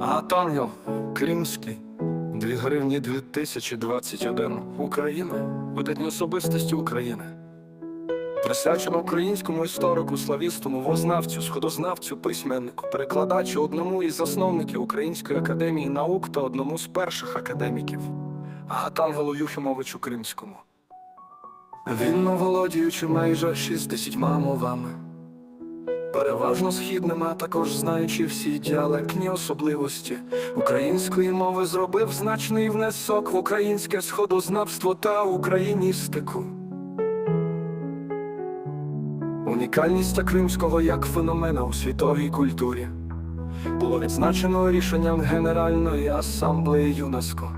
Атангел Кримський, 2 гривні 2021. Україна, видатні особистості України. Присвячено українському історику, славістому, мовознавцю, сходознавцю, письменнику, перекладачу одному із засновників Української академії наук та одному з перших академіків Агатангелу Юхимовичу Кримському. Вільно володіючи майже 60 мовами, переважно східними, а також знаючи всі діалектні особливості української мови, зробив значний внесок в українське сходознавство та україністику. Унікальність кримського як феномена у світовій культурі було відзначено рішенням Генеральної асамблеї ЮНЕСКО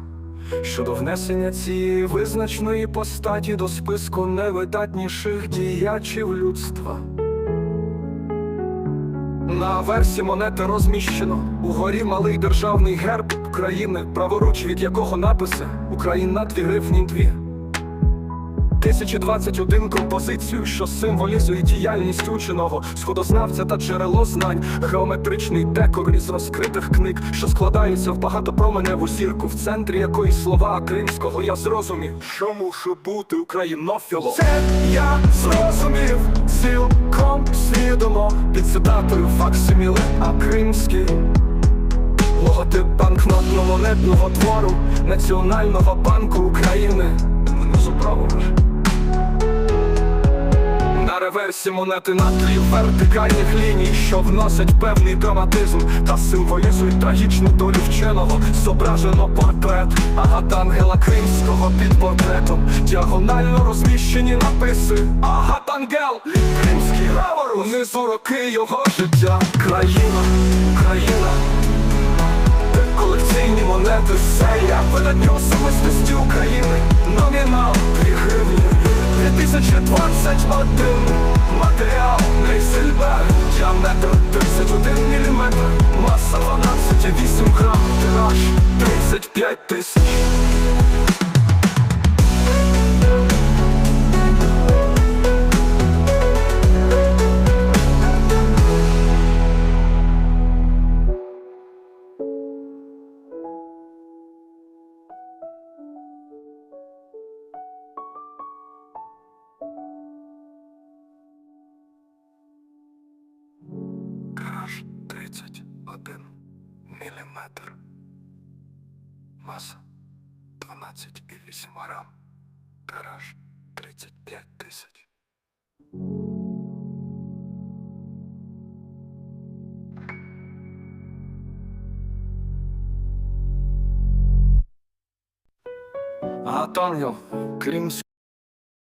щодо внесення цієї визначної постаті до списку найвидатніших діячів людства. На версі монети розміщено угорі малий державний герб України, праворуч від якого написи Україна дві гривні дві. 1021 композицію, що символізує діяльність ученого, сходознавця та джерело знань, геометричний декор із розкритих книг, що складаються в багатопроменеву зірку, в центрі якої слова кримського я зрозумів, що мушу бути українофілом. Це я зрозумів, цілком свідомо під цитатою факсиміли, а кримський Логотип банкнотно-монетного твору Національного банку України. Мене заправили. Реверсі монети на тлі вертикальних ліній, що вносять певний драматизм та символізують трагічну долю вченого. Зображено портрет Агатангела Кримського під портретом. Діагонально розміщені написи Агатангел, Кримський равор, унизу роки його життя. Країна, Україна. Колекційні монети серія видатні особистості України Номінал 2 гривні 2021 31 міліметр Маса 12,8 грам Тираж 35 тисяч Атангел Кримський